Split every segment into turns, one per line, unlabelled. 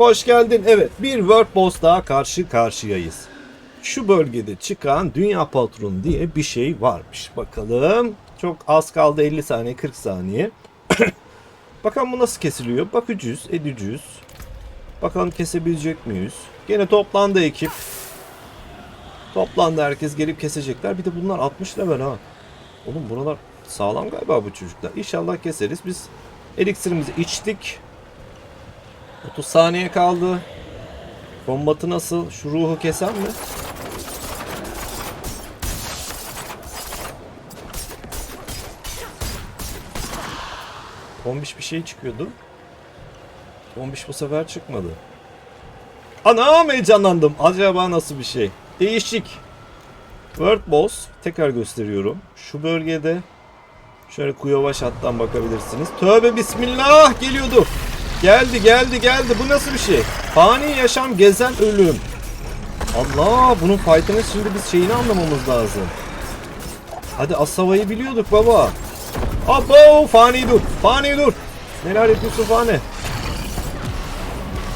Hoş geldin. Evet bir World Boss daha karşı karşıyayız. Şu bölgede çıkan Dünya Patronu diye bir şey varmış. Bakalım. Çok az kaldı 50 saniye 40 saniye. Bakalım bu nasıl kesiliyor? Bakacağız edeceğiz. Bakalım kesebilecek miyiz? Gene toplandı ekip. Toplandı herkes gelip kesecekler. Bir de bunlar 60 level ha. Oğlum buralar sağlam galiba bu çocuklar. İnşallah keseriz. Biz eliksirimizi içtik. 30 saniye kaldı. Kombatı nasıl? Şu ruhu keser mi? Tombiş bir şey çıkıyordu. Tombiş bu sefer çıkmadı. Anam heyecanlandım. Acaba nasıl bir şey? Değişik. World Boss tekrar gösteriyorum. Şu bölgede şöyle Kuyavaş hattan bakabilirsiniz. Tövbe bismillah geliyordu. Geldi geldi geldi. Bu nasıl bir şey? Fani yaşam gezen ölüm. Allah bunun fight'ını şimdi biz şeyini anlamamız lazım. Hadi Asava'yı biliyorduk baba. Abo fani dur. Fani dur. Neler yapıyorsun fani?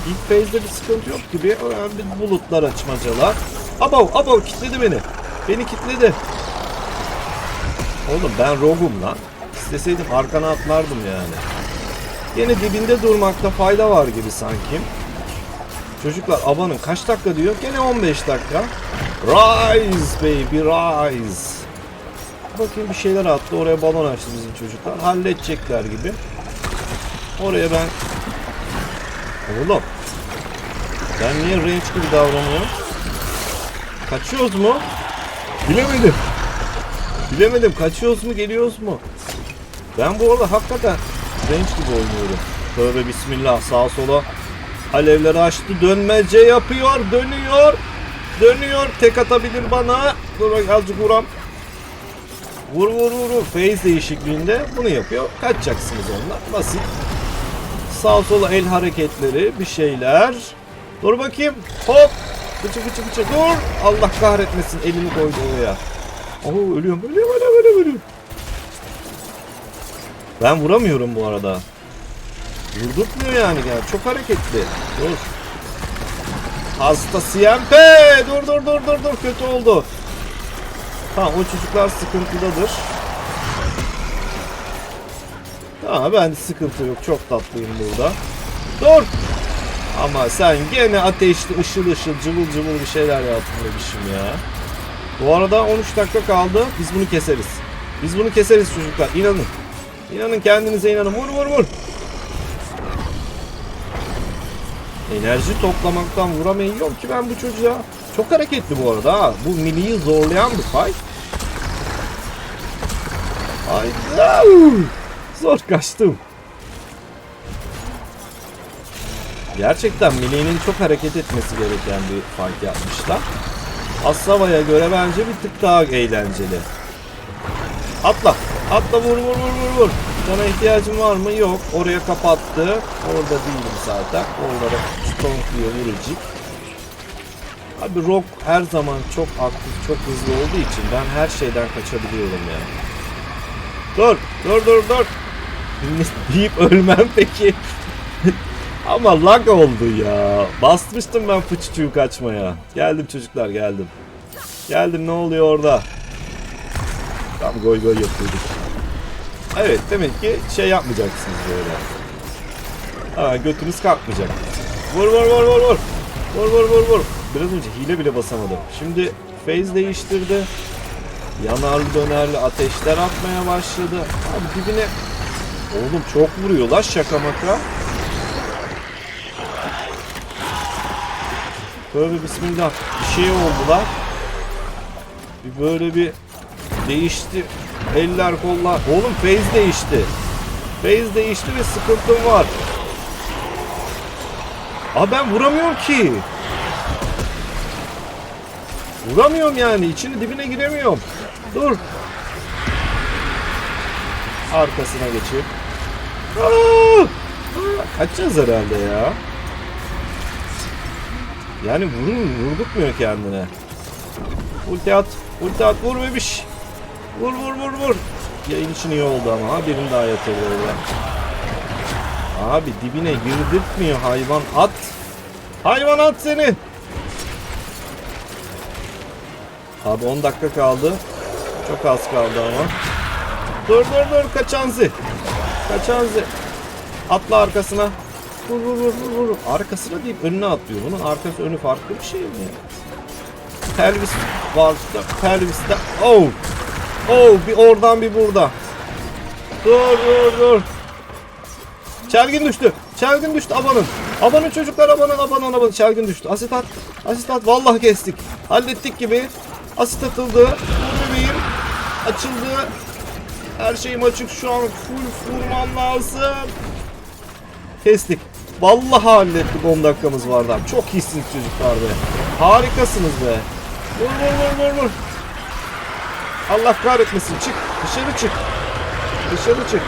İlk phase'de bir sıkıntı yok gibi. Önemli bulutlar açmacalar. Abo abo kitledi beni. Beni kitledi. Oğlum ben rogue'um lan. İsteseydim arkana atlardım yani. Yine dibinde durmakta fayda var gibi sanki. Çocuklar abanın kaç dakika diyor? Gene 15 dakika. Rise baby rise. Bakayım bir şeyler attı. Oraya balon açtı bizim çocuklar. Halledecekler gibi. Oraya ben... Oğlum. Ben niye range gibi davranıyorum? Kaçıyoruz mu? Bilemedim. Bilemedim. Kaçıyoruz mu geliyoruz mu? Ben bu arada hakikaten range gibi oynuyorum. Tövbe bismillah sağa sola alevleri açtı. Dönmece yapıyor. Dönüyor. Dönüyor. Tek atabilir bana. Dur bak azıcık vuram. Vur vur vur vur. Phase değişikliğinde bunu yapıyor. Kaçacaksınız ondan. Basit. Sağ sola el hareketleri bir şeyler. Dur bakayım. Hop. Bıçı bıçı bıçı. Dur. Allah kahretmesin. Elini koydu oraya. Oo ölüyorum. Ölüyorum ölüyorum ölüyorum. ölüyorum. Ben vuramıyorum bu arada. Vurdurtmuyor yani. yani. Çok hareketli. Dur. Hasta CMP. Dur dur dur dur dur. Kötü oldu. Tamam o çocuklar sıkıntıdadır. Tamam ben sıkıntı yok. Çok tatlıyım burada. Dur. Ama sen gene ateşli ışıl ışıl cıvıl cıvıl bir şeyler yaptın bebişim ya. Bu arada 13 dakika kaldı. Biz bunu keseriz. Biz bunu keseriz çocuklar. İnanın. İnanın kendinize inanın. Vur vur vur. Enerji toplamaktan vuramıyorum ki ben bu çocuğa. Çok hareketli bu arada ha. Bu milliyi zorlayan bir fight. Hayda. Zor kaçtım. Gerçekten Milli'nin çok hareket etmesi gereken bir fight yapmışlar. Asava'ya göre bence bir tık daha eğlenceli. Atla. Atla vur vur vur vur vur. Sana ihtiyacın var mı? Yok. Oraya kapattı. Orada değilim zaten. Onlara stonkluyor vurucuk. Abi Rock her zaman çok aktif, çok hızlı olduğu için ben her şeyden kaçabiliyorum yani. Dur, dur, dur, dur. deyip ölmem peki. Ama lag oldu ya. Bastırmıştım ben fıçıçığı kaçmaya. Geldim çocuklar geldim. Geldim ne oluyor orada? Tam goy goy yapıyorduk. Evet demek ki şey yapmayacaksınız böyle. Ha götünüz kalkmayacak. Vur vur vur vur vur. Vur vur vur vur. Biraz önce hile bile basamadım. Şimdi phase değiştirdi. Yanarlı dönerli ateşler atmaya başladı. Abi dibine... Oğlum çok vuruyor la şaka maka. Tövbe bismillah. Bir şey oldu lan. Bir böyle bir değişti. Eller kollar. Oğlum phase değişti. Phase değişti ve sıkıntım var. Aa ben vuramıyorum ki. Vuramıyorum yani. İçine dibine giremiyorum. Dur. Arkasına geçip. Kaçacağız herhalde ya. Yani vurur, vurdurtmuyor kendine. Ulti at. Ulti at. Vur. Vur vur vur vur. Yayın için iyi oldu ama. Ha birini daha yatırdı oraya. Abi dibine girdirtmiyor hayvan. At. Hayvanat seni. Abi 10 dakika kaldı. Çok az kaldı ama. Dur dur dur kaçanzi. Kaçanzi. Atla arkasına. Vur vur vur vur vur. Arkasına deyip önüne atlıyor. Bunun arkası önü farklı bir şey mi ya? Pelvis var. Pelvis'te. Oh. Oh bir oradan bir burada. Dur dur dur. Çelgin düştü. Çelgin düştü abanın. Abanın çocuklar abanın abanın abanın. Çelgin düştü. Asit at. Asit at. Vallahi kestik. Hallettik gibi. Asit atıldı. Dur bebeğim. Açıldı. Her şeyim açık şu an. Full vurmam lazım. Kestik. Vallahi hallettik 10 dakikamız vardı abi. Çok iyisiniz çocuklar be. Harikasınız be. Vur vur vur vur vur. Allah kahretmesin. Çık. Dışarı çık. Dışarı çık.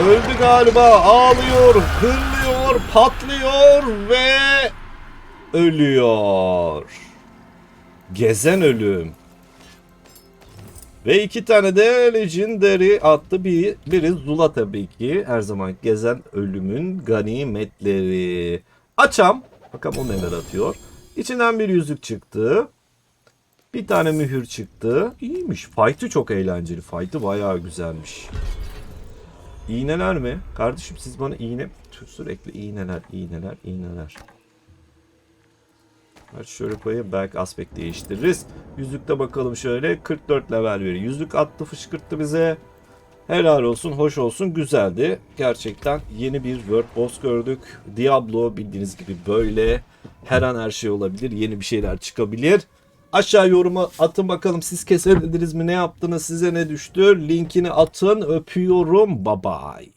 Öldü galiba. Ağlıyor, hırlıyor, patlıyor ve ölüyor. Gezen ölüm. Ve iki tane de Legendary attı. Bir, biri Zula tabii ki. Her zaman gezen ölümün ganimetleri. Açam. Bakalım o neler atıyor. İçinden bir yüzük çıktı. Bir tane mühür çıktı. İyiymiş. Fight'ı çok eğlenceli. Fight'ı bayağı güzelmiş. İğneler mi? Kardeşim siz bana iğne... Sürekli iğneler, iğneler, iğneler. Hadi şöyle koyayım belki aspekt değiştiririz. Yüzükte bakalım şöyle 44 level veriyor. Yüzük attı fışkırttı bize. Helal olsun, hoş olsun, güzeldi. Gerçekten yeni bir World Boss gördük. Diablo bildiğiniz gibi böyle. Her an her şey olabilir. Yeni bir şeyler çıkabilir. Aşağı yoruma atın bakalım siz kesebildiniz mi? Ne yaptınız? Size ne düştü? Linkini atın. Öpüyorum. Bye bye.